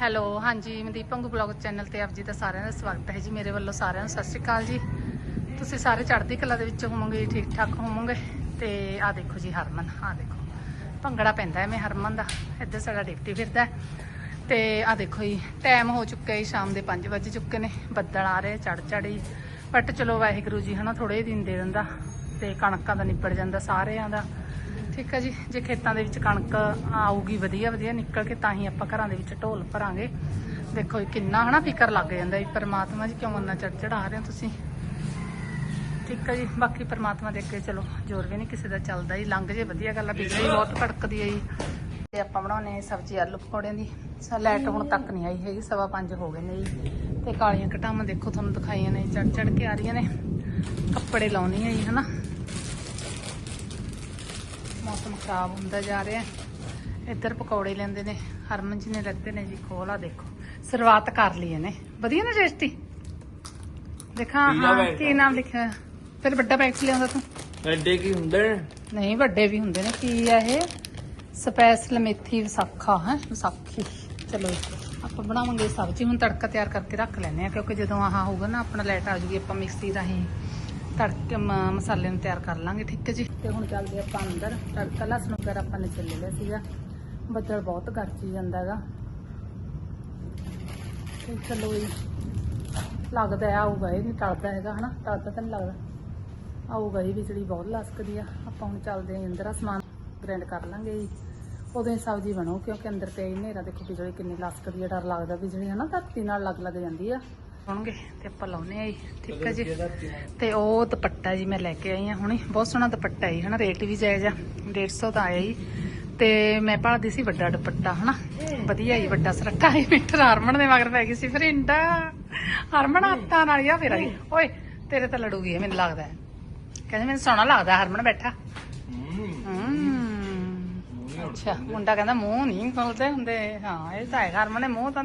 Hello, ਹਾਂਜੀ, ਮਨਦੀਪ ਪੰਗੂ blog channel ਤੇ ਆਪ ਜੀ ਦਾ ਸਾਰਿਆਂ ਦਾ ਸਵਾਗਤ ਹੈ ਜੀ, ਮੇਰੇ ਵੱਲੋਂ ਸਾਰਿਆਂ ਨੂੰ ਸਤਿ ਸ਼੍ਰੀ ਅਕਾਲ ਜੀ। ਤੁਸੀਂ ਸਾਰੇ ਚੜ੍ਹਦੀ ਕਲਾ ਦੇ ਵਿੱਚ ਹੋਵੋਗੇ ਠੀਕ ਠਾਕ ਹੋਵੋਗੇ? ਤੇ ਆ ਦੇਖੋ ਜੀ ਹਰਮਨ ਆ ਦੇਖੋ। ਭੰਗੜਾ ਪੈਂਦਾ ਹੈ ਮੈਂ ਹਰਮਨ ਦਾ, ਇੱਧਰ ਸਾਡਾ ਡਿਪਟੀ ਫਿਰਦਾ ਹੈ। ਤੇ ਆ ਦੇਖੋ ਜੀ ਟਾਈਮ ਹੋ ਚੁੱਕਿਆ ਹੈ ਸ਼ਾਮ ਦੇ 5 ਵਜੇ ਚੁੱਕੇ ਨੇ, ਬੱਦਲ ਆ ਰਹੇ ਚੜ ਚੜੀ ਬਟ ਚਲੋ ਵਾਹਿਗੁਰੂ ਜੀ, ਹਨਾ ਥੋੜੇ ਦਿਨ ਦੇ ਦਿੰਦਾ, ਤੇ ਕਣਕਾਂ ਦਾ ਨਿਬੜ ਜਾਂਦਾ ਸਾਰਿਆਂ ਦਾ। ਠੀਕ ਆ ਜੀ। ਜੇ ਖੇਤਾਂ ਦੇ ਵਿੱਚ ਕਣਕ ਆਊਗੀ, ਵਧੀਆ ਵਧੀਆ ਨਿਕਲ ਕੇ ਤਾਂ ਹੀ ਆਪਾਂ ਘਰਾਂ ਦੇ ਵਿੱਚ ਢੋਲ ਭਰਾਂਗੇ। ਦੇਖੋ ਜੀ, ਕਿੰਨਾ ਹਨਾ ਫਿਕਰ ਲੱਗ ਜਾਂਦਾ ਜੀ। ਪਰਮਾਤਮਾ ਜੀ ਕਿਉਂ ਇੰਨਾ ਚੜ ਚੜਾ ਰਹੇ ਹੋ ਤੁਸੀਂ? ਠੀਕ ਆ ਜੀ, ਬਾਕੀ ਪਰਮਾਤਮਾ ਦੇ ਅੱਗੇ ਚਲੋ, ਜ਼ੋਰ ਵੀ ਨਹੀਂ ਕਿਸੇ ਦਾ ਚੱਲਦਾ ਜੀ। ਲੰਘ ਜੇ, ਵਧੀਆ ਗੱਲ ਆ ਬਿਜਲੀ ਬਹੁਤ ਭੜਕਦੀ ਹੈ ਜੀ। ਤੇ ਆਪਾਂ ਬਣਾਉਣੇ ਸਬਜ਼ੀ ਆਲੂ ਪਕੌੜਿਆਂ ਦੀ। ਸਾ, ਲਾਈਟ ਹੁਣ ਤੱਕ ਨਹੀਂ ਆਈ ਹੈਗੀ, ਸਵਾ ਪੰਜ ਹੋ ਗਏ ਨੇ ਜੀ। ਤੇ ਕਾਲੀਆਂ ਘਟਾਵਾਂ ਦੇਖੋ, ਤੁਹਾਨੂੰ ਦਿਖਾਈਆਂ ਨੇ ਚੜ ਚੜ ਕੇ ਆ ਰਹੀਆਂ ਨੇ। ਕੱਪੜੇ ਲਾਉਣੀ ਹੈ ਜੀ, ਹਨਾ। ਮੌਸਮ ਖਰਾਬ ਹੁੰਦਾ ਜਾ ਰਿਹਾ। ਇੱਧਰ ਪਕੌੜੇ ਲੈਂਦੇ ਨੇ। ਹਰਮਨ ਜੀ ਨੇ ਲੱਗੇ ਨੇ ਜੀ ਖੋਲਾ ਦੇਖੋ। ਸ਼ੁਰੂਆਤ ਕਰ ਲਈ ਇਹਨੇ। ਵਧੀਆ ਨਾ ਟੇਸਟੀ ਦੇਖਾਂ ਹਾਂ ਕੀ ਨਾਮ ਲਿਖਿਆ? ਫਿਰ ਵੱਡਾ ਪੈਕਟ ਲਿਆਉਂਦਾ ਤੂੰ? ਐਡੇ ਕੀ ਹੁੰਦੇ ਨੇ? ਨਹੀਂ ਵੱਡੇ ਵੀ ਹੁੰਦੇ ਨੇ। ਕੀ ਆ ਇਹ? ਸਪੈਸ਼ਲ ਮੇਥੀ ਵਿਸਾਖਾ ਹੈ? ਵਿਸਾਖੀ। ਚਲੋ ਆਪਾਂ ਬਣਾਵਾਂਗੇ ਸਬਜ਼ੀ। ਹੁਣ ਤੜਕਾ ਤਿਆਰ ਕਰਕੇ ਰੱਖ ਲੈਨੇ ਆ ਕਿਉਂਕਿ ਜਦੋਂ ਆਹ ਹੋਊਗਾ ਨਾ ਆਪਣਾ ਲਾਈਟ ਆ ਜੂਗੀ ਆਪਾਂ ਮਿਕਸੀ ਰਾਹੀਂ ਤੜਕੇ ਮਸਾਲੇ ਨੂੰ ਤਿਆਰ ਕਰ ਲਾਂਗੇ, ਠੀਕ ਹੈ ਜੀ? ਤੇ ਹੁਣ ਚੱਲਦੇ ਆਪਾਂ ਅੰਦਰ। ਤੜਕਾ ਲਸਣ, ਵਗੈਰਾ ਆਪਾਂ ਨੇ ਛਿੱਲ ਲਿਆ ਸੀਗਾ। ਬੱਦਲ ਬਹੁਤ ਗਰਜੀ ਜਾਂਦਾ ਹੈਗਾ। ਤੇ ਚਲੋ ਜੀ, ਲੱਗਦਾ ਆਊਗਾ ਇਹ ਨਹੀਂ ਟਲਦਾ ਹੈਗਾ, ਹਨਾ? ਟਲਦਾ ਤਾਂ ਨਹੀਂ ਲੱਗਦਾ। ਆਊਗਾ ਇਹ ਬਿਜਲੀ ਬਹੁਤ ਲਸਕਦੀ ਆ। ਆਪਾਂ ਹੁਣ ਚੱਲਦੇ ਆਂ ਅੰਦਰ ਆ ਸਮਾਨ ਗ੍ਰੈਂਡ ਕਰ ਲਾਂਗੇ ਜੀ। ਉਦੋਂ ਹੀ ਸਬਜ਼ੀ ਬਣੋ, ਕਿਉਂਕਿ ਅੰਦਰ ਤੇ ਹਨੇਰਾ ਦੇਖੋ ਬਿਜਲੀ ਕਿੰਨੀ ਲਸਕਦੀ ਆ, ਡਰ ਲੱਗਦਾ ਬਿਜਲੀ ਹਨਾ, ਧਰਤੀ ਨਾਲ ਲੱਗ ਲੱਗ ਜਾਂਦੀ ਆ। ਹੋਣਗੇ ਤੇ ਆਪਾਂ ਲਾਉਨੇ ਆ ਜੀ ਠੀਕ ਹੈ ਜੀ। ਤੇ ਉਹ ਦੁਪੱਟਾ ਜੀ ਮੈਂ ਲੈ ਕੇ ਆਈ ਆ ਹੁਣੇ ਬਹੁਤ ਸੋਹਣਾ ਦੁਪੱਟਾ ਹੈ ਹਨਾ ਰੇਟ ਵੀ ਜਾਇਜ਼ ਆ 150 ਦਾ ਆਇਆ ਜੀ। ਤੇ ਮੈਂ ਭਾਲਦੀ ਸੀ ਵੱਡਾ ਦੁਪੱਟਾ ਹਨਾ ਵਧੀਆ ਹੀ ਵੱਡਾ ਸਰੱਕਾ ਹੀ ਮਿੱਟਰ ਹਰਮਨ ਦੇ ਮਗਰ ਪੈ ਗਈ ਸੀ ਫਰਿੰਡਾ ਹਰਮਨ ਹੱਥਾਂ ਨਾਲ ਹੀ ਆ ਫਿਰ ਆਈ। ਓਏ ਤੇਰੇ ਤਾਂ ਲੜੂਗੀ ਮੈਨੂੰ ਲੱਗਦਾ। ਕਹਿੰਦੇ ਮੈਨੂੰ ਸੋਹਣਾ ਲੱਗਦਾ ਹਰਮਨ ਬੈਠਾ। ਹਮ ਅੱਛਾ ਮੁੰਡਾ ਕਹਿੰਦਾ ਮੂੰਹ ਨਹੀਂ ਖੋਲਦੇ ਹੁੰਦੇ। ਹਾਂ ਇਹ ਤਾਂ ਹੈ ਹਰਮਨ ਨੇ ਮੂੰਹ ਤਾਂ।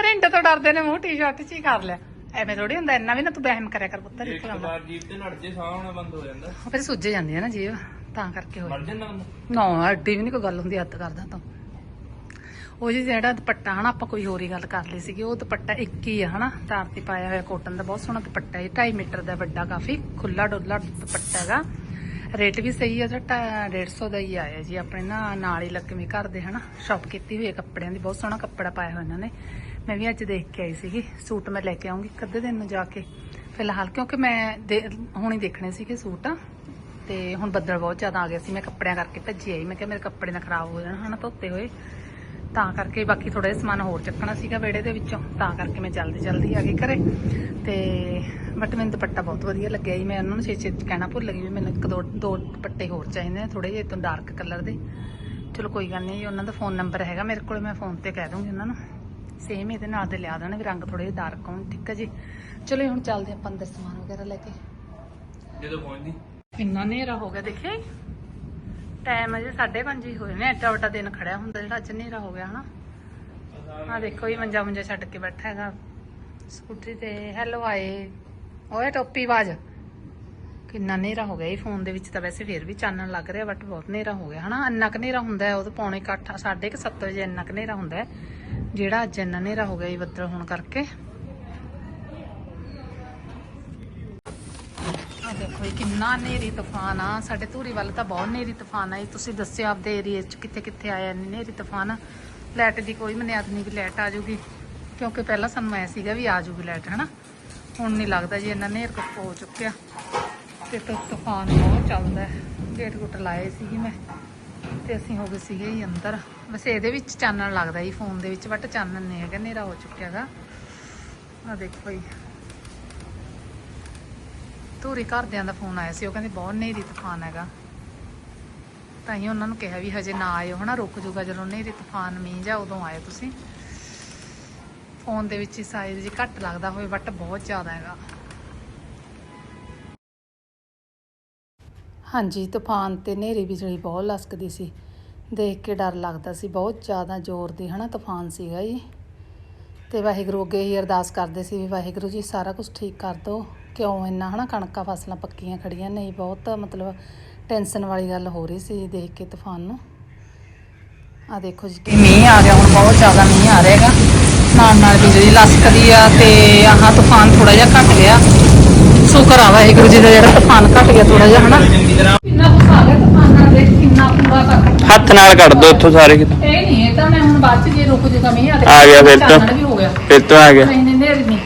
ਫਰਿੰਡਾ ਤੋਂ ਡਰਦੇ ਨੇ ਮੂੰਹ ਟੀ-ਸ਼ਰਟ 'ਚ ਹੀ ਕਰ ਲਿਆ। ਐਵੇਂ ਥੋੜੀ ਹੁੰਦਾ ਇੰਨਾ ਵੀ ਨਾ ਤੂੰ ਵਹਿਮ ਕਰਿਆ ਕਰ ਪੁੱਤਰ ਇੱਕ ਇੱਥੇ ਆਉਂਦਾ ਵਾਰ ਜੀਭ ਤੇ ਲੜ ਜੇ ਸਾਹ ਆਉਣਾ ਬੰਦ ਹੋ ਜਾਂਦਾ। ਫਿਰ ਸੁੱਜ ਜਾਂਦੀ ਹੈ ਨਾ ਜੀਵ ਤਾਂ ਕਰਕੇ ਹੋਇਆ ਮਰ ਜਾਂਦਾ ਬੰਦਾ। ਨਾ ਐਡੀ ਵੀ ਨਹੀਂ ਕੋਈ ਗੱਲ ਹੁੰਦੀ ਹੱਦ ਕਰਦਾ ਤਾਂ। ਉਹ ਜੀ ਜਿਹੜਾ ਦੁਪੱਟਾ ਹਨਾ ਆਪਾਂ ਕੋਈ ਹੋਰ ਹੀ ਗੱਲ ਕਰ ਲਈ ਸੀਗੀ ਉਹ ਦੁਪੱਟਾ ਇੱਕ ਹੀ ਆ ਹਨਾ ਤਾਰ ਤੇ ਪਾਇਆ ਹੋਇਆ ਕੋਟਨ ਦਾ ਬਹੁਤ ਸੋਹਣਾ ਦੁਪੱਟਾ ਹੈ 2.5 ਮੀਟਰ ਦਾ ਵੱਡਾ ਕਾਫੀ ਖੁੱਲਾ ਡੁੱਲਾ ਦੁਪੱਟਾ ਹੈਗਾ ਰੇਟ ਵੀ ਸਹੀ ਹੈ ਜਿਹੜਾ 150 ਦਾ ਹੀ ਆਇਆ ਜੀ ਆਪਣੇ ਨਾ ਨਾਲ ਹੀ ਲੱਗਵੇਂ ਘਰ ਦੇ ਹਨਾ ਸ਼ਾਪ ਕੀਤੀ ਹੋਈ ਹੈ ਕੱਪੜਿਆਂ ਦੀ ਬਹੁਤ ਸੋਹਣਾ ਕੱਪੜਾ ਪਾਇਆ ਹੋਇਆ ਇਹਨਾਂ ਨੇ। ਮੈਂ ਵੀ ਅੱਜ ਦੇਖ ਕੇ ਆਈ ਸੀਗੀ, ਸੂਟ ਮੈਂ ਲੈ ਕੇ ਆਉਂਗੀ ਕੱਦੇ ਦਿਨ ਨੂੰ ਜਾ ਕੇ। ਫਿਲਹਾਲ ਕਿਉਂਕਿ ਮੈਂ ਦੇ- ਹੁਣ ਹੀ ਦੇਖਣੇ ਸੀਗੇ ਸੂਟ। ਤੇ ਹੁਣ ਬੱਦਲ ਬਹੁਤ ਜ਼ਿਆਦਾ ਆ ਗਿਆ ਸੀ, ਮੈਂ ਕੱਪੜਿਆਂ ਕਰਕੇ ਭੱਜੀ ਆਈ। ਮੈਂ ਕਿਹਾ ਮੇਰੇ ਕੱਪੜੇ ਨਾ ਖਰਾਬ ਹੋ ਜਾਣ, ਹਨਾ, ਧੋਤੇ ਹੋਏ। ਤਾਂ ਕਰਕੇ ਬਾਕੀ ਥੋੜਾ ਜਿਹਾ ਸਮਾਨ ਹੋਰ ਚੱਕਣਾ ਸੀਗਾ ਵਿਹੜੇ ਦੇ ਵਿੱਚੋਂ। ਤਾਂ ਕਰਕੇ ਮੈਂ ਜਲਦੀ ਜਲਦੀ ਆ ਗਈ ਘਰੇ। ਤੇ ਬਟ ਮੈਨੂੰ ਦੁਪੱਟਾ ਬਹੁਤ ਵਧੀਆ ਲੱਗਿਆ ਜੀ। ਮੈਂ ਉਹਨਾਂ ਨੂੰ ਛੇ-ਛੇ ਕਹਿਣਾ ਭੁੱਲ ਗਈ ਵੀ ਮੈਨੂੰ ਇੱਕ ਦੋ ਦੋ ਦੁਪੱਟੇ ਹੋਰ ਚਾਹੀਦੇ ਨੇ ਥੋੜੇ ਜਿਹੇ ਤੋਂ ਡਾਰਕ ਕਲਰ ਦੇ। ਚਲੋ ਕੋਈ ਗੱਲ ਨਹੀਂ ਜੀ, ਉਹਨਾਂ ਦਾ ਫੋਨ ਨੰਬਰ ਹੈਗਾ ਮੇਰੇ ਕੋਲ, ਮੈਂ ਫੋਨ ਤੇ ਕਹਿ ਦੂੰਗੀ ਉਹਨਾਂ ਨੂੰ। ਸੇਮ ਇਹਦੇ ਨਾਲ ਦੇ ਲਿਆ ਦੇਣ ਵੀ ਰੰਗ ਥੋੜੇ ਜਿਹੇ ਡਾਰਕ ਹੋਣ ਠੀਕ ਹੈ ਜੀ। ਚਲੋ ਹੁਣ ਚੱਲਦੇ ਆਪਾਂ ਅੰਦਰ ਸਮਾਨ ਵਗੈਰਾ ਲੈ ਕੇ। ਜਦੋਂ ਪਹੁੰਚਦੀ। ਇੰਨਾ ਹਨੇਰਾ ਹੋ ਗਿਆ ਦੇਖਿਆ? ਟਾਈਮ ਅਜੇ 5:30 ਹੀ ਹੋਏ ਨੇ ਐਡਾ ਵੱਡਾ ਦਿਨ ਖੜਿਆ ਹੁੰਦਾ ਜਿਹੜਾ ਅੱਜ ਹਨੇਰਾ ਹੋ ਗਿਆ ਹਨਾ? ਆ ਦੇਖੋ ਇਹ ਮੰਜਾ ਮੁੰਜਾ ਛੱਡ ਕੇ ਬੈਠਾ ਹੈਗਾ। ਸਕੂਟਰੀ ਤੇ ਹੈਲੋ ਆਏ। ਓਏ ਟੋਪੀ ਬਾਜ ਕਿੰਨਾ ਹਨੇਰਾ ਹੋ ਗਿਆ ਇਹ ਫੋਨ ਦੇ ਵਿੱਚ ਤਾਂ ਵੈਸੇ ਫੇਰ ਵੀ ਚਾਨਣ ਲੱਗ ਰਿਹਾ ਬਟ ਬਹੁਤ ਹਨੇਰਾ ਹੋ ਗਿਆ ਹਨਾ? ਇੰਨਾ ਹਨੇਰਾ ਹੁੰਦਾ ਉਹ ਤਾਂ ਪੌਣੇ 8 ਸਾਢੇ ਕੁ ਸੱਤ ਵਜੇ ਇੰਨਾ ਹਨੇਰਾ ਹੁੰਦਾ ਜਿਹੜਾ ਅੱਜ ਇੰਨਾ ਹਨੇਰਾ ਹੋ ਗਿਆ ਇਹ ਬੱਦਲ ਹੋਣ ਕਰਕੇ। ਆ ਦੇਖੋ ਇਹ ਕਿੰਨਾ ਹਨੇਰੀ ਤੂਫਾਨ ਆ। ਸਾਡੇ ਧੂਰੀ ਵੱਲ ਤਾਂ ਬਹੁਤ ਹਨੇਰੀ ਤੂਫਾਨ ਆਈ ਤੁਸੀਂ ਦੱਸਿਓ ਆਪਦੇ ਏਰੀਏ 'ਚ ਕਿੱਥੇ ਕਿੱਥੇ ਆਇਆ ਹਨੇਰੀ ਤੂਫਾਨ। ਲਾਈਟ ਦੀ ਕੋਈ ਮਨਿਆਦ ਨਹੀਂ ਵੀ ਲਾਈਟ ਆ ਜਾਊਗੀ। ਕਿਉਂਕਿ ਪਹਿਲਾਂ ਸਾਨੂੰ ਐ ਸੀਗਾ ਵੀ ਆ ਜਾਊਗੀ ਲਾਈਟ ਹਨਾ? ਹੁਣ ਨਹੀਂ ਲੱਗਦਾ ਜੀ, ਇੰਨਾ ਨੇਰ ਕੁੱਪ ਹੋ ਚੁੱਕਿਆ। ਤੇ ਤੂਫਾਨ ਬਹੁਤ ਚੱਲਦਾ ਹੈ। ਗੇਟ ਗੁੱਟ ਲਾਏ ਸੀਗੇ ਮੈਂ। ਤੇ ਅਸੀਂ ਹੋ ਗਏ ਸੀਗੇ ਅੰਦਰ। ਵੈਸੇ ਇਹਦੇ ਵਿੱਚ ਚਾਨਣ ਲੱਗਦਾ ਜੀ, ਫੋਨ ਦੇ ਵਿੱਚ ਬਟ ਚਾਨਣ ਨਹੀਂ ਹੈਗਾ, ਹਨੇਰਾ ਹੋ ਚੁੱਕਿਆ ਆ ਦੇਖੋ ਜੀ। ਧੂਰੀ ਘਰਦਿਆਂ ਦਾ ਫੋਨ ਆਇਆ ਸੀ, ਉਹ ਕਹਿੰਦੇ ਬਹੁਤ ਨੇਰੀ ਤੂਫਾਨ ਹੈਗਾ। ਤਾਂ ਹੀ ਉਹਨਾਂ ਨੂੰ ਕਿਹਾ ਵੀ ਹਜੇ ਨਾ ਆਇਓ, ਹਨਾ, ਰੁਕ ਜੂਗਾ ਜਦੋਂ ਨੇਰੀ ਤੂਫਾਨ ਮੀਂਹ ਜਾ ਉਦੋਂ ਆਇਓ ਤੁਸੀਂ। ਫੋਨ ਦੇ ਵਿੱਚ ਸਾਈਜ਼ ਜੀ ਘੱਟ ਲੱਗਦਾ ਹੋਵੇ ਬਟ ਬਹੁਤ ਜ਼ਿਆਦਾ ਹੈਗਾ। ਹਾਂਜੀ, ਤੂਫਾਨ ਤੇ ਨੇਰੀ ਬਿਜਲੀ ਬਹੁਤ ਲਸਕਦੀ ਸੀ। ਦੇਖ ਕੇ ਡਰ ਲੱਗਦਾ ਸੀ, ਬਹੁਤ ਜ਼ਿਆਦਾ ਜ਼ੋਰ ਦੀ ਹਨਾ ਤੂਫਾਨ ਸੀਗਾ ਜੀ। ਤੇ ਵਾਹਿਗੁਰੂ ਅੱਗੇ ਹੀ ਅਰਦਾਸ ਕਰਦੇ ਸੀ ਵੀ ਵਾਹਿਗੁਰੂ ਜੀ ਸਾਰਾ ਕੁਝ ਠੀਕ ਕਰ ਦਿਓ। ਕਿਉਂ ਇੰਨਾ ਹਨਾ ਕਣਕਾਂ ਫਸਲਾਂ ਪੱਕੀਆਂ ਖੜੀਆਂ ਨਹੀਂ ਬਹੁਤ ਮਤਲਬ ਟੈਨਸ਼ਨ ਵਾਲੀ ਗੱਲ ਹੋ ਰਹੀ ਸੀ ਦੇਖ ਕੇ ਤੂਫਾਨ ਨੂੰ। ਆ ਦੇਖੋ ਜੀ ਮੀਂਹ ਆ ਗਿਆ, ਹੁਣ ਬਹੁਤ ਜ਼ਿਆਦਾ ਮੀਂਹ ਆ ਰਿਹਾ ਹੈਗਾ। ਨਾਲ ਨਾਲ ਬਿਜਲੀ ਲਸਕਦੀ ਆ ਤੇ ਆਹ ਤੂਫਾਨ ਥੋੜਾ ਜਿਹਾ ਘਟ ਗਿਆ। ਸ਼ੁਕਰ ਆ ਵਾਹਿਗੁਰੂ ਜੀ ਦਾ ਜਿਹੜਾ ਤੂਫਾਨ ਘਟ ਗਿਆ ਥੋੜਾ ਜਿਹਾ ਹਨਾ ਚੰਗੀ ਤਰ੍ਹਾਂ ਕਿੰਨਾ ਕੁ ਆ ਗਿਆ ਤੂਫਾਨ ਨਾਲ ਦੇਖ ਕਿੰਨਾ ਪੂਰਾ ਤੱਕ ਹੱਥ ਨਾਲ ਕੱਢ ਦੋ ਇੱਥੋਂ ਸਾਰੇ ਕਿਤੇ। ਇਹ ਨਹੀਂ ਇਹ ਤਾਂ ਮੈਂ ਹੁਣ ਬਾਅਦ ਚ ਜੇ ਰੁਕ ਮੀਂਹ ਆ ਦੇਖੋ ਆ ਗਿਆ ਫਿਰ ਤਾਂ। ਚਾਨਣ ਵੀ ਹੋ ਗਿਆ। ਫਿਰ ਤੋਂ ਆ ਗਿਆ। ਨਹੀਂ ਨਹੀਂ ਨਹੀਂ।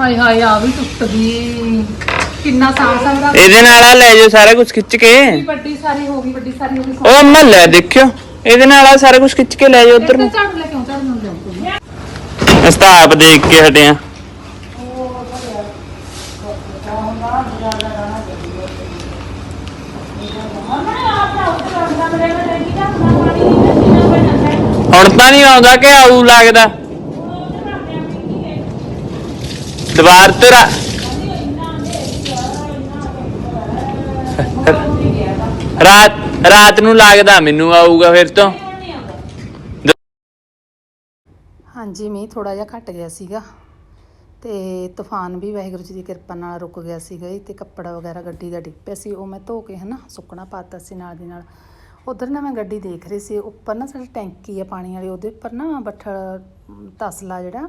ਹਾਏ ਹਾਏ ਆ ਵੀ ਟੁੱਟ ਗਈ ਕਿੰਨਾ ਸਾਫ਼ ਸਾਫ਼ ਇਹਦੇ ਨਾਲ ਆ ਲੈ ਜਾਓ ਸਾਰਾ ਕੁਝ ਖਿੱਚ ਕੇ। ਵੱਡੀ ਸਾਰੀ ਹੋ ਗਈ ਵੱਡੀ ਸਾਰੀ ਹੋ ਗਈ। ਉਹ ਅੰਮਾ ਲੈ ਦੇਖਿਓ। ਇਹਦੇ ਨਾਲ ਆ ਸਾਰਾ ਕੁਝ ਖਿੱਚ ਕੇ ਲੈ ਜਾਓ ਉਧਰ ਨੂੰ। ਝਾੜੂ ਲੈ ਕੇ ਆਉਂ ਝਾੜੂ ਨੂੰ ਲਿਆਉਂ ਅਸੀਂ ਤਾਂ ਆਪ ਦੇਖ ਕੇ ਹਟੇ ਆ ਹੁਣ ਤਾਂ ਨਹੀਂ ਆਉਂਦਾ ਕਿ ਆਊ ਲੱਗਦਾ। ਦੀਵਾਰ ਤੇ ਰਾ- ਰਾਤ ਰਾਤ ਨੂੰ ਲੱਗਦਾ, ਮੈਨੂੰ ਆਊਗਾ ਫਿਰ ਤੋਂ। ਹਾਂਜੀ, ਮੀਂਹ ਥੋੜਾ ਜਿਹਾ ਘਟ ਗਿਆ ਸੀਗਾ ਤੇ ਤੂਫਾਨ ਵੀ ਵਾਹਿਗੁਰੂ ਜੀ ਦੀ ਕਿਰਪਾ ਨਾਲ ਰੁਕ ਗਿਆ ਸੀਗਾ ਤੇ ਕੱਪੜਾ ਵਗੈਰਾ ਗੱਡੀ ਦਾ ਡਿੱਗ ਪਿਆ ਸੀ, ਉਹ ਮੈਂ ਧੋ ਕੇ ਹਨਾ ਸੁੱਕਣਾ ਪਾਤਾ ਸੀ ਨਾਲ ਦੀ ਨਾਲ। ਉਧਰ ਨਾ ਮੈਂ ਗੱਡੀ ਦੇਖ ਰਹੀ ਸੀ ਉੱਪਰ ਨਾ ਸਾਡੀ ਟੈਂਕੀ ਆ ਪਾਣੀ ਵਾਲੀ ਉਹਦੇ ਉੱਪਰ ਨਾ ਬੱਠਲ ਅਮ, ਤਸਲਾ ਜਿਹੜਾ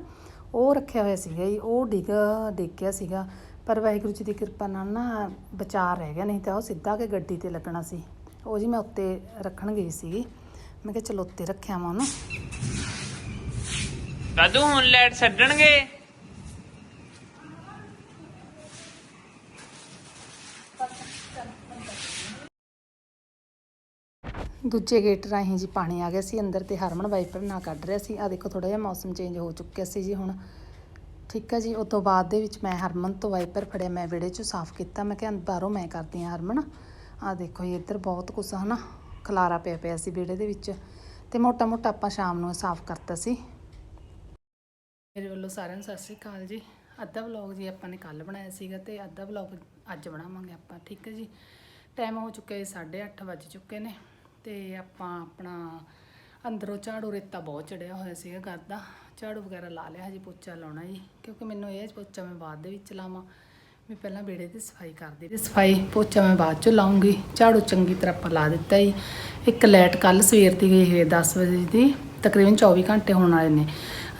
ਉਹ ਰੱਖਿਆ ਹੋਇਆ ਸੀਗਾ ਜੀ ਉਹ ਡਿੱਗ ਡਿੱਗ ਗਿਆ ਸੀਗਾ। ਪਰ ਵਾਹਿਗੁਰੂ ਜੀ ਦੀ ਕਿਰਪਾ ਨਾਲ ਨਾ ਬਚਾ ਰਹਿ ਗਿਆ ਨਹੀਂ ਤਾਂ ਉਹ ਸਿੱਧਾ ਕੇ ਗੱਡੀ ਤੇ ਲੱਗਣਾ ਸੀ। ਉਹ ਜੀ ਮੈਂ ਉੱਤੇ ਰੱਖਣ ਗਈ ਸੀਗੀ ਮੈਂ ਕਿਹਾ ਚਲੋ ਉੱਤੇ ਰੱਖਿਆ ਮੈਂ ਉਹਨੂੰ। ਕਦੋਂ ਹੁਣ ਲਾਈਟ ਛੱਡਣਗੇ। ਦੂਜੇ ਗੇਟ ਰਾਹੀਂ ਜੀ ਪਾਣੀ ਆ ਗਿਆ ਸੀ, ਅੰਦਰ ਤੇ ਹਰਮਨ ਵਾਈਪਰ ਨਾ ਕੱਢ ਰਿਹਾ ਸੀ। ਆ ਦੇਖੋ ਥੋੜਾ ਜਿਹਾ ਮੌਸਮ ਚੇਂਜ ਹੋ ਚੁੱਕਿਆ ਸੀ ਜੀ ਹੁਣ। ਠੀਕ ਹੈ ਜੀ ਉਸ ਤੋਂ ਬਾਅਦ ਦੇ ਵਿੱਚ ਮੈਂ ਹਰਮਨ ਤੋਂ ਵਾਈਪਰ ਫੜਿਆ, ਮੈਂ ਵਿੜੇ ਚੋਂ ਸਾਫ਼ ਕੀਤਾ। ਮੈਂ ਕਿਹਾ, ਬਾਹਰੋਂ ਮੈਂ ਕਰਦੀ ਹਾਂ ਹਰਮਨ। ਆ ਦੇਖੋ ਜੀ, ਇੱਧਰ ਬਹੁਤ ਕੁਛ ਹਨਾ? ਖਲਾਰਾ ਪਿਆ ਪਿਆ ਸੀ ਵਿੜੇ ਦੇ ਵਿੱਚ ਤੇ ਮੋਟਾ ਮੋਟਾ ਆਪਾਂ ਸ਼ਾਮ ਨੂੰ ਸਾਫ਼ ਕਰਤਾ ਸੀ। ਮੇਰੇ ਵੱਲੋਂ ਸਾਰਿਆਂ ਨੂੰ ਸਤਿ ਸ੍ਰੀ ਅਕਾਲ ਜੀ। ਅੱਧਾ ਵਲੌਗ ਜੀ ਆਪਾਂ ਨੇ ਕੱਲ ਬਣਾਇਆ ਸੀਗਾ ਤੇ ਅੱਧਾ ਵਲੌਗ ਅੱਜ ਬਣਾਵਾਂਗੇ ਆਪਾਂ, ਠੀਕ ਹੈ ਜੀ? ਟਾਈਮ ਹੋ ਚੁੱਕਿਆ ਜੀ 8:30 ਵੱਜ ਚੁੱਕੇ ਨੇ। ਤੇ ਆਪਾਂ ਆਪਣਾ ਅੰਦਰੋਂ ਝਾੜੂ ਰੇਤਾ ਬਹੁਤ ਚੜਿਆ ਹੋਇਆ ਸੀਗਾ ਘਰ ਦਾ। ਝਾੜੂ ਵਗੈਰਾ ਲਾ ਲਿਆ, ਹਜੇ ਪੋਚਾ ਲਾਉਣਾ ਜੀ। ਕਿਉਂਕਿ ਮੈਨੂੰ ਇਹ ਪੋਚਾ ਮੈਂ ਬਾਅਦ ਦੇ ਵਿੱਚ ਲਾਵਾਂ। ਮੈਂ ਪਹਿਲਾਂ ਵਿਹੜੇ ਦੀ ਸਫ਼ਾਈ ਕਰਦੀ ਤੇ ਸਫ਼ਾਈ ਪੋਚਾ ਮੈਂ ਬਾਅਦ ਚ ਲਾਉਂਗੀ। ਝਾੜੂ ਚੰਗੀ ਤਰ੍ਹਾਂ ਆਪਾਂ ਲਾ ਦਿੱਤਾ ਜੀ। ਇੱਕ ਲਾਈਟ ਕੱਲ ਸਵੇਰ ਦੀ ਗਈ ਹੋਈ ਹੈ 10 ਵਜੇ ਦੀ। ਤਕਰੀਬਨ 24 ਘੰਟੇ ਹੋਣ ਵਾਲੇ ਨੇ।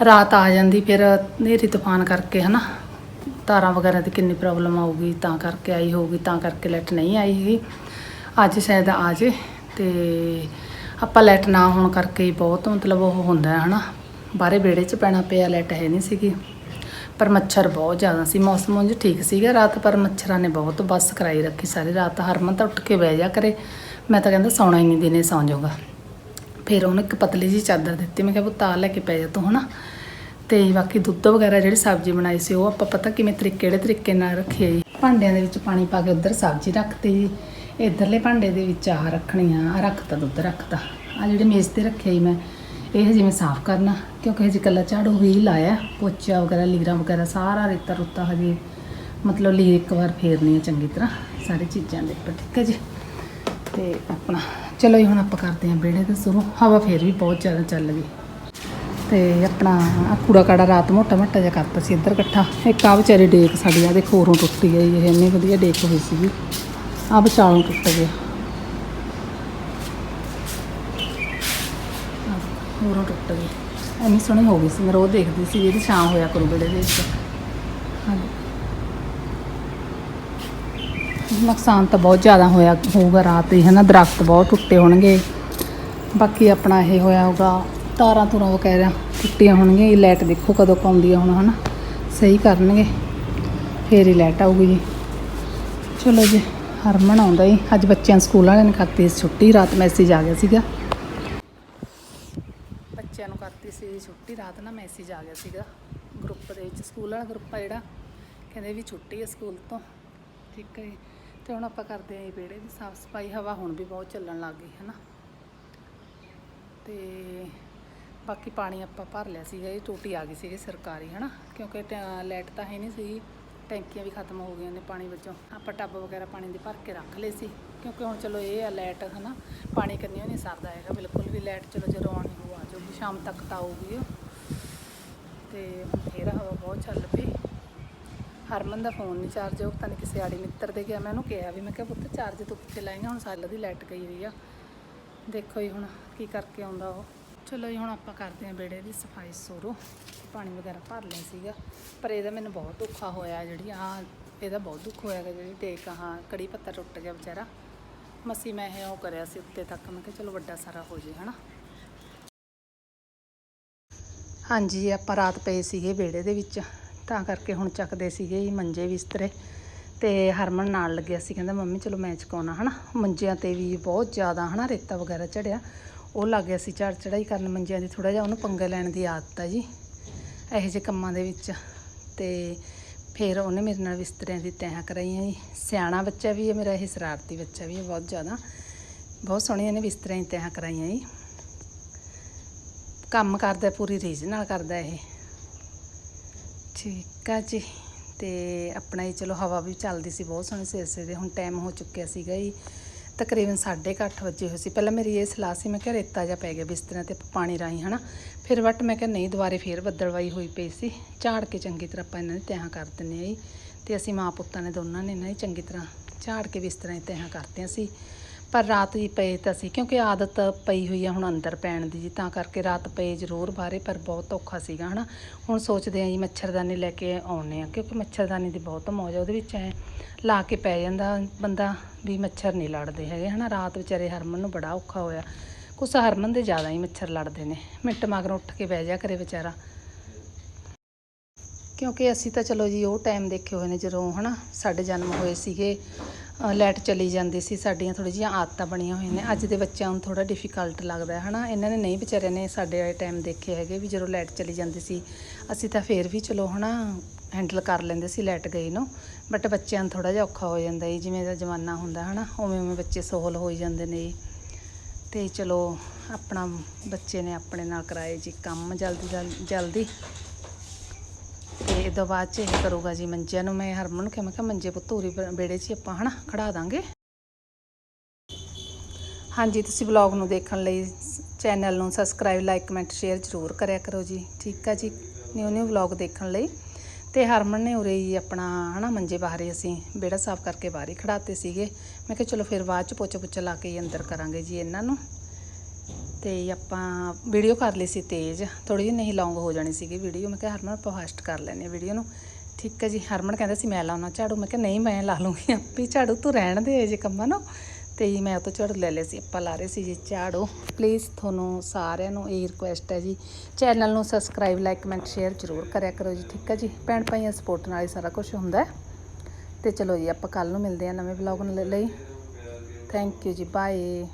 ਰਾਤ ਆ ਜਾਂਦੀ, ਫਿਰ ਹਨੇਰੀ ਤੂਫਾਨ ਕਰਕੇ ਹਨਾ, ਤਾਰਾਂ ਵਗੈਰਾ 'ਤੇ ਕਿੰਨੀ ਪ੍ਰੋਬਲਮ ਆਊਗੀ, ਤਾਂ ਕਰਕੇ ਆਈ ਹੋਊਗੀ, ਤਾਂ ਕਰਕੇ ਲਾਈਟ ਨਹੀਂ ਆਈ ਹੈਗੀ। ਅੱਜ ਸ਼ਾਇਦ ਆ ਜੇ। ਤੇ ਆਪਾਂ ਲਾਈਟ ਨਾ ਹੋਣ ਕਰਕੇ ਹੀ ਬਹੁਤ ਮਤਲਬ ਉਹ ਹੁੰਦਾ ਹੈ, ਹਨਾ? ਬਾਹਰੇ ਵਿਹੜੇ 'ਚ ਪੈਣਾ ਪਿਆ, ਲਾਈਟ ਹੈ ਨਹੀਂ ਸੀਗੀ। ਪਰ ਮੱਛਰ ਬਹੁਤ ਜ਼ਿਆਦਾ ਸੀ। ਮੌਸਮ ਉਂਝ ਠੀਕ ਸੀਗਾ ਰਾਤ, ਪਰ ਮੱਛਰਾਂ ਨੇ ਬਹੁਤ ਬੱਸ ਕਰਾਈ ਰੱਖੀ ਸਾਰੀ ਰਾਤ। ਹਰਮਨ ਤਾਂ ਉੱਠ ਕੇ ਬਹਿ ਜਾ ਕਰੇ। ਮੈਂ ਤਾਂ ਕਹਿੰਦਾ ਸੌਣਾ ਹੀ ਨਹੀਂ, ਦਿਨੇ ਸੌਂ ਜਾਊਗਾ। ਫਿਰ ਉਹਨੇ ਇੱਕ ਪਤਲੀ ਜੀ ਚਾਦਰ ਦਿੱਤੀ। ਮੈਂ ਕਿਹਾ, ਪੁੱਤ, ਆ ਲੈ ਕੇ ਪੈ ਜਾ ਤੂੰ, ਹਨਾ? ਤੇ ਬਾਕੀ ਦੁੱਧ ਵਗੈਰਾ ਜਿਹੜੀ ਸਬਜ਼ੀ ਬਣਾਈ ਸੀ, ਉਹ ਆਪਾਂ ਪਤਾ ਕਿਵੇਂ ਤਰੀਕੇ ਕਿਹੜੇ ਤਰੀਕੇ ਨਾਲ ਰੱਖੀ ਹੈ ਜੀ ਭਾਂਡਿਆਂ ਦੇ ਵਿੱਚ ਪਾਣੀ ਪਾ ਕੇ ਉੱਧਰ ਸਬਜ਼ੀ ਰੱਖਤੀ। ਜੀ ਇਧਰਲੇ ਭਾਂਡੇ ਦੇ ਵਿੱਚ ਆਹ ਰੱਖਣੀ ਆ, ਆਹ ਰੱਖਤਾ ਦੁੱਧ ਰੱਖਤਾ ਆ ਜਿਹੜੇ ਮੇਜ਼ ਤੇ ਰੱਖਿਆ ਜੀ ਮੈਂ, ਇਹ ਜਿਵੇਂ ਸਾਫ਼ ਕਰਨਾ, ਕਿਉਂਕਿ ਹਜੇ ਕੱਲਾ ਝਾੜੂ ਵੀ ਲਾਇਆ, ਪੋਚਾ ਵਗੈਰਾ, ਲੀਰਾਂ ਵਗੈਰਾ ਸਾਰਾ ਰੇਤਾ ਰੁੱਤਾ ਹਜੇ, ਮਤਲਬ ਲੀਰ ਇੱਕ ਵਾਰ ਫੇਰਨੀ ਹੈ ਚੰਗੀ ਤਰ੍ਹਾਂ, ਸਾਰੀ ਚੀਜ਼ਾਂ ਦੇ ਉੱਪਰ, ਠੀਕ ਹੈ ਜੀ? ਤੇ ਆਪਣਾ, ਚਲੋ ਜੀ, ਹੁਣ ਆਪਾਂ ਕਰਦੇ ਹਾਂ ਵਿਹੜੇ ਤੇ ਸ਼ੁਰੂ, ਹਵਾ ਫੇਰ ਵੀ ਬਹੁਤ ਜ਼ਿਆਦਾ ਚੱਲ ਗਈ। ਤੇ ਆਪਣਾ ਕੂੜਾ ਕਾੜਾ ਰਾਤ ਮੋਟਾ ਮੋਟਾ ਜਿਹਾ ਕਰਤਾ ਸੀ ਇੱਧਰ ਇਕੱਠਾ, ਇੱਕ ਆ ਵਿਚਾਰੀ ਡੇਕ ਸਾਡੀ ਆ ਦੇਖੋ ਹੋਰੋਂ ਟੁੱਟ ਗਈ ਇਹ ਇੰਨੀ ਵਧੀਆ ਡੇਕ ਹੋਈ ਸੀਗੀ। ਆ ਵਿਚਾਲੋਂ ਟੁੱਟ ਗਿਆ। ਹੋਰੋਂ ਟੁੱਟ ਗਈ। ਇੰਨੀ ਸੋਹਣੀ ਹੋ ਗਈ ਸੀ, ਮੈਂ ਰੋਜ਼ ਦੇਖਦੀ ਸੀ ਇਹਦੀ ਛਾਂ ਹੋਇਆ ਕਰੂ ਬੇੜੇ ਦੇ ਵਿੱਚ। ਹਾਂਜੀ। ਨੁਕਸਾਨ ਤਾਂ ਬਹੁਤ ਜ਼ਿਆਦਾ ਹੋਇਆ ਹੋਊਗਾ ਰਾਤ ਹੀ ਹਨਾ? ਦਰਖਤ ਬਹੁਤ ਟੁੱਟੇ ਹੋਣਗੇ। ਬਾਕੀ ਆਪਣਾ ਇਹ ਹੋਇਆ ਹੋਊਗਾ, ਤਾਰਾਂ ਤੁਰਾਂ ਵਗੈਰਾ ਟੁੱਟੀਆਂ ਹੋਣਗੀਆਂ, ਇਹ ਲਾਈਟ ਦੇਖੋ ਕਦੋਂ ਕੁ ਆਉਂਦੀ ਆ ਹੁਣ, ਹਨਾ? ਸਹੀ ਕਰਨਗੇ। ਫੇਰ ਹੀ ਲਾਈਟ ਆਊਗੀ ਜੀ। ਚਲੋ ਜੀ। ਹਰਮਨ ਆਉਂਦਾ ਹੀ ਅੱਜ ਬੱਚਿਆਂ ਨੂੰ ਸਕੂਲ ਵਾਲਿਆਂ ਨੇ ਕਰਤੀ ਸੀ ਛੁੱਟੀ, ਰਾਤ ਮੈਸੇਜ ਆ ਗਿਆ ਸੀਗਾ। ਬੱਚਿਆਂ ਨੂੰ ਕਰਤੀ ਸੀ ਛੁੱਟੀ, ਰਾਤ ਨਾ ਮੈਸੇਜ ਆ ਗਿਆ ਸੀਗਾ। ਗਰੁੱਪ ਦੇ ਵਿੱਚ, ਸਕੂਲ ਵਾਲਾ ਗਰੁੱਪ ਆ ਜਿਹੜਾ। ਕਹਿੰਦੇ ਵੀ ਛੁੱਟੀ ਹੈ ਸਕੂਲ ਤੋਂ। ਠੀਕ ਹੈ ਜੀ। ਤੇ ਹੁਣ ਆਪਾਂ ਕਰਦੇ ਆਂ ਜੀ ਵਿਹੜੇ ਦੀ ਸਾਫ਼ ਸਫ਼ਾਈ। ਹਵਾ ਹੁਣ ਵੀ ਬਹੁਤ ਚੱਲਣ ਲੱਗ ਗਈ ਹੈ ਨਾ ਤੇ ਬਾਕੀ ਪਾਣੀ ਆਪਾਂ ਭਰ ਲਿਆ ਸੀਗਾ, ਇਹ ਟੂਟੀ ਆ ਗਈ ਸੀਗੀ ਸਰਕਾਰੀ ਹੈ ਨਾ ਕਿਉਂਕਿ ਲਾਈਟ ਤਾਂ ਹੈ ਨਹੀਂ ਸੀ। ਟੈਂਕੀਆਂ ਵੀ ਖਤਮ ਹੋ ਗਈਆਂ ਨੇ ਪਾਣੀ ਵਿੱਚੋਂ ਆਪਾਂ ਟੱਬ ਵਗੈਰਾ ਪਾਣੀ ਦੇ ਭਰ ਕੇ ਰੱਖ ਲਏ ਸੀ। ਕਿਉਂਕਿ ਹੁਣ ਚਲੋ ਇਹ ਆ ਲਾਈਟ ਹਨਾ। ਪਾਣੀ ਕੰਨਿਓ ਨਹੀਂ ਸਰਦਾ ਹੈਗਾ, ਬਿਲਕੁਲ ਵੀ ਲਾਈਟ ਚਲੋ ਜਦੋਂ ਆਉਣੀ ਹੋ ਆ ਜਾਊਗੀ, ਸ਼ਾਮ ਤੱਕ ਤਾਂ ਆਊਗੀ ਉਹ। ਤੇ ਫੇਰ ਹਵਾ ਬਹੁਤ ਚੱਲ ਪਈ। ਹਰਮਨ ਦਾ ਫੋਨ ਨਹੀਂ ਚਾਰਜ ਹੋ ਪਤਾ ਨਹੀਂ ਕਿਸੇ ਆੜੀ ਮਿੱਤਰ ਦੇ ਗਿਆ। ਮੈਂ ਉਹਨੂੰ ਕਿਹਾ ਵੀ, ਮੈਂ ਕਿਹਾ ਪੁੱਤ ਚਾਰਜ ਤੂੰ ਕਿੱਥੇ ਲਾਏਂਗਾ? ਹੁਣ ਸਾਲ ਦੀ ਲਾਈਟ ਗਈ ਹੋਈ ਆ। ਦੇਖੋ ਜੀ ਹੁਣ ਕੀ ਕਰਕੇ ਆਉਂਦਾ ਉਹ। ਚਲੋ ਜੀ ਹੁਣ ਆਪਾਂ ਕਰਦੇ ਹਾਂ ਬੇੜੇ ਦੀ ਸਫ਼ਾਈ ਸੋਰੋ। ਪਾਣੀ ਵਗੈਰਾ ਭਰ ਲਿਆ ਸੀਗਾ, ਪਰ ਇਹਦਾ ਮੈਨੂੰ ਬਹੁਤ ਔਖਾ ਹੋਇਆ ਜਿਹੜੀ ਆ ਇਹਦਾ ਬਹੁਤ ਦੁੱਖ ਹੋਇਆ ਗਾ ਜਿਹੜੀ ਟੇਕ ਹਾਂ ਕੜੀ ਪੱਤਾ ਟੁੱਟ ਗਿਆ ਵਿਚਾਰਾ। ਮਸੀ ਮੈਂ ਇਹ ਉਹ ਕਰਿਆ ਸੀ ਉੱਤੇ ਤੱਕ, ਮੈਂ ਕਿਹਾ ਚਲੋ ਵੱਡਾ ਸਾਰਾ ਹੋ ਜੇ, ਹਨਾ। ਹਾਂਜੀ, ਆਪਾਂ ਰਾਤ ਪਏ ਸੀਗੇ ਵਿਹੜੇ ਦੇ ਵਿੱਚ, ਤਾਂ ਕਰਕੇ ਹੁਣ ਚੱਕਦੇ ਸੀਗੇ ਜੀ ਮੰਜੇ ਬਿਸਤਰੇ। ਤੇ ਹਰਮਨ ਨਾਲ ਲੱਗਿਆ ਸੀ, ਕਹਿੰਦਾ ਮੰਮੀ ਚਲੋ ਮੈਂ ਚਕਾਉਣਾ, ਹਨਾ। ਮੰਜਿਆਂ ਤੇ ਵੀ ਬਹੁਤ ਜ਼ਿਆਦਾ, ਹਨਾ, ਰੇਤਾ ਵਗੈਰਾ ਚੜਿਆ। ਉਹ ਲੱਗ ਗਿਆ ਸੀ ਚੜ ਚੜਾਈ ਕਰਨ, ਮੰਜਿਆਂ ਦੀ ਥੋੜਾ ਜਿਹਾ ਉਹਨੂੰ ਪੰਗੇ ਲੈਣ ਦੀ ਆਦਤ ਆ ਜੀ। ਇਹੋ ਜਿਹੇ ਕੰਮਾਂ ਦੇ ਵਿੱਚ ਤੇ ਫਿਰ ਉਹਨੇ ਮੇਰੇ ਨਾਲ ਬਿਸਤਰਿਆਂ ਦੀ ਤੈਹਾਂ ਕਰਾਈਆਂ ਜੀ। ਸਿਆਣਾ ਬੱਚਾ ਵੀ ਹੈ ਮੇਰਾ, ਇਹ ਸ਼ਰਾਰਤੀ ਬੱਚਾ ਵੀ ਹੈ ਬਹੁਤ ਜ਼ਿਆਦਾ। ਬਹੁਤ ਸੋਹਣੀਆਂ ਨੇ ਬਿਸਤਰਿਆਂ ਦੀ ਤੈਹਾਂ ਕਰਾਈਆਂ ਜੀ। ਕੰਮ ਕਰਦਾ, ਪੂਰੀ ਰੀਝ ਨਾਲ ਕਰਦਾ ਇਹ। ਠੀਕ ਆ ਜੀ। ਤੇ ਆਪਣਾ ਹੀ ਚਲੋ ਹਵਾ ਵੀ ਚੱਲਦੀ ਸੀ, ਬਹੁਤ ਸੋਹਣੀ ਸਵੇਰੇ ਸਵੇਰੇ ਹੁਣ ਟਾਈਮ ਹੋ ਚੁੱਕਿਆ ਸੀਗਾ ਜੀ। ਤਕਰੀਬਨ 8:30 ਵਜੇ ਹੋਏ ਸੀ। ਪਹਿਲਾਂ ਮੇਰੀ ਇਹ ਸਲਾਹ ਸੀ, ਮੈਂ ਕਿਹਾ ਰੇਤਾ ਜਿਹਾ ਪੈ ਗਿਆ ਬਿਸਤਰਿਆਂ ਤੇ ਪਾਣੀ ਰਾਹੀਂ, ਹਨਾ। ਫਿਰ ਵਟ ਮੈਂ ਕਿਹਾ ਨਹੀਂ, ਦੁਬਾਰੇ ਫੇਰ ਬੱਦਲਵਾਈ ਹੋਈ ਪਈ ਸੀ। ਝਾੜ ਕੇ ਚੰਗੀ ਤਰ੍ਹਾਂ ਆਪਾਂ ਇਹਨਾਂ ਦੀ ਤਹਾਂ ਕਰ ਦਿੰਨੇ ਆ ਜੀ। ਤੇ ਅਸੀਂ ਮਾਂ ਪੁੱਤਾਂ ਨੇ ਦੋਨਾਂ ਨੇ ਇਹਨਾਂ ਦੀ ਚੰਗੀ ਤਰ੍ਹਾਂ ਝਾੜ ਕੇ ਬਿਸਤਰਿਆਂ ਦੀ ਤਹਾਂ ਕਰਤੀਆਂ ਸੀ। ਪਰ ਰਾਤ ਜੀ ਪਏ ਤਾਂ ਸੀ, ਕਿਉਂਕਿ ਆਦਤ ਪਈ ਹੋਈ ਆ ਹੁਣ ਅੰਦਰ ਪੈਣ ਦੀ ਜੀ, ਤਾਂ ਕਰਕੇ ਰਾਤ ਪਏ ਜ਼ਰੂਰ ਬਾਹਰੇ, ਪਰ ਬਹੁਤ ਔਖਾ ਸੀਗਾ, ਹਨਾ। ਹੁਣ ਸੋਚਦੇ ਆ ਜੀ ਮੱਛਰਦਾਨੀ ਲੈ ਕੇ ਆਉਣੇ ਆ, ਕਿਉਂਕਿ ਮੱਛਰਦਾਨੀ ਦੀ ਬਹੁਤ ਮੌਜ ਆ, ਉਹਦੇ ਵਿੱਚ ਐ ਲਾ ਕੇ ਪੈ ਜਾਂਦਾ ਬੰਦਾ ਵੀ ਮੱਛਰ ਨਹੀਂ ਲੜਦੇ ਹੈਗੇ, ਹਨਾ। ਰਾਤ ਵਿਚਾਰੇ ਹਰਮਨ ਨੂੰ ਬੜਾ ਔਖਾ ਹੋਇਆ। ਕੁਛ ਹਰਮਨ ਦੇ ਜ਼ਿਆਦਾ ਹੀ ਮੱਛਰ ਲੜਦੇ ਨੇ, ਮਿੰਟ ਮਗਰੋਂ ਉੱਠ ਕੇ ਬਹਿ ਜਾ ਕਰੇ ਵਿਚਾਰਾ। ਕਿਉਂਕਿ ਅਸੀਂ ਤਾਂ ਚਲੋ ਜੀ ਉਹ ਟਾਈਮ ਦੇਖੇ ਹੋਏ ਨੇ ਜਦੋਂ, ਹਨਾ, ਸਾਡੇ ਜਨਮ ਹੋਏ ਸੀਗੇ। ਲਾਈਟ ਚਲੀ ਜਾਂਦੀ ਸੀ, ਸਾਡੀਆਂ ਥੋੜੀ ਜਿਹੀਆਂ ਆਦਤਾਂ ਬਣੀਆਂ ਹੋਈਆਂ ਨੇ। ਅੱਜ ਦੇ ਬੱਚਿਆਂ ਨੂੰ ਥੋੜਾ ਡਿਫਿਕਲਟ ਲੱਗਦਾ ਹੈ, ਹਨਾ? ਇਹਨਾਂ ਨੇ ਨਹੀਂ ਵਿਚਾਰਿਆਂ ਨੇ ਸਾਡੇ ਵਾਲੇ ਟਾਈਮ ਦੇਖੇ ਹੈਗੇ ਵੀ ਜਦੋਂ ਲਾਈਟ ਚਲੀ ਜਾਂਦੀ ਸੀ, ਅਸੀਂ ਤਾਂ ਫੇਰ ਵੀ ਚਲੋ, ਹਨਾ ਹੈਂਡਲ ਕਰ ਲੈਂਦੇ ਸੀ ਲਾਈਟ ਗਈ ਨੂੰ। ਬਟ ਬੱਚਿਆਂ ਨੂੰ ਥੋੜਾ ਜਿਹਾ ਔਖਾ ਹੋ ਜਾਂਦਾ ਜੀ, ਜਿਵੇਂ ਦਾ ਜ਼ਮਾਨਾ ਹੁੰਦਾ, ਹਨਾ? ਉਵੇਂ ਉਵੇਂ ਬੱਚੇ ਸੋਹਲ ਹੋਈ ਜਾਂਦੇ ਨੇ ਜੀ। ਤੇ ਚਲੋ, ਆਪਣਾ ਬੱਚੇ ਨੇ ਆਪਣੇ ਨਾਲ ਕਰਾਏ ਜੀ ਕੰਮ ਜਲਦੀ ਜਲ- ਜਲਦੀ। ਤੇ ਇਹ ਤੋਂ ਬਾਅਦ ਚ ਇਹ ਕਰੂਗਾ ਜੀ ਮੰਜਿਆਂ ਨੂੰ ਮੈਂ ਹਰਮਨ ਨੂੰ ਕਿਹਾ, ਮੈਂ ਕਿਹਾ ਮੰਜੇ ਪੁੱਤ ਉਰੀ ਬੇੜੇ 'ਚ ਹੀ ਆਪਾਂ ਹਨਾ ਖੜਾ ਦਾਂਗੇ। ਹਾਂਜੀ, ਤੁਸੀਂ ਵਲੌਗ ਨੂੰ ਦੇਖਣ ਲਈ ਚੈਨਲ ਨੂੰ ਸਬਸਕ੍ਰਾਈਬ, ਲਾਈਕ, ਕਮੈਂਟ, ਸ਼ੇਅਰ ਜ਼ਰੂਰ ਕਰਿਆ ਕਰੋ ਜੀ। ਠੀਕ ਆ ਜੀ, ਨਿਊ ਨਿਊ ਵਲੌਗ ਦੇਖਣ ਲਈ। ਤੇ ਹਰਮਨ ਨੇ ਉਰੇ ਹੀ ਆਪਣਾ ਹਨਾ ਮੰਜੇ ਬਾਹਰੇ ਅਸੀਂ ਬੇੜਾ ਸਾਫ਼ ਕਰਕੇ ਬਾਹਰ ਹੀ ਖੜਾਤੇ ਸੀਗੇ। ਮੈਂ ਕਿਹਾ ਚਲੋ ਫਿਰ ਬਾਅਦ ਚ ਪੋਚਾ ਪੁੱਚਾ ਲਾ ਕੇ ਹੀ ਅੰਦਰ ਕਰਾਂਗੇ ਜੀ ਇਹਨਾਂ ਨੂੰ। ਤੇ ਆਪਾਂ ਵੀਡੀਓ ਕਰ ਲਈ ਸੀ ਤੇਜ਼। ਥੋੜੀ ਜਿਹੀ ਨਹੀਂ ਲੌਂਗ ਹੋ ਜਾਣੀ ਸੀਗੀ ਵੀਡੀਓ ਮੈਂ ਕਿਹਾ, ਹਰਮਨ, ਆਪਾਂ ਫਾਸਟ ਕਰ ਲੈਨੇ ਆ ਵੀਡੀਓ ਨੂੰ। ਠੀਕ ਹੈ ਜੀ। ਹਰਮਨ ਕਹਿੰਦਾ ਸੀ, ਮੈਂ ਲਾਉਣਾ ਝਾੜੂ। ਮੈਂ ਕਿਹਾ, ਨਹੀਂ, ਮੈਂ ਲਾ ਲੂੰਗੀ ਆਪੇ। ਝਾੜੂ ਤੂੰ ਰਹਿਣ ਦੇ ਜੇ ਕੰਮਾਂ ਨੂੰ। ਤੇ ਮੈਂ ਉਹ ਤੋਂ ਝਾੜੂ ਲੈ ਲਿਆ ਸੀ। ਆਪਾਂ ਲਾ ਰਹੇ ਸੀ ਜੀ ਝਾੜੂ। ਪਲੀਜ਼ ਤੁਹਾਨੂੰ ਸਾਰਿਆਂ ਨੂੰ ਇਹ ਰਿਕੁਐਸਟ ਹੈ ਜੀ। ਚੈਨਲ ਨੂੰ ਸਬਸਕ੍ਰਾਈਬ ਲਾਈਕ ਕਮੈਂਟ ਸ਼ੇਅਰ ਜ਼ਰੂਰ ਕਰਿਆ ਕਰੋ ਜੀ। ਠੀਕ ਹੈ ਜੀ। ਭੈਣ ਭਾਈਆਂ ਸਪੋਰਟ ਨਾਲ ਹੀ ਸਾਰਾ ਕੁਝ ਹੁੰਦਾ ਹੈ। ਤੇ ਚਲੋ ਜੀ, ਆਪਾਂ ਕੱਲ ਨੂੰ ਮਿਲਦੇ ਹਾਂ ਨਵੇਂ ਵਲੌਗ ਲਈ। ਥੈਂਕ ਯੂ ਜੀ। ਬਾਏ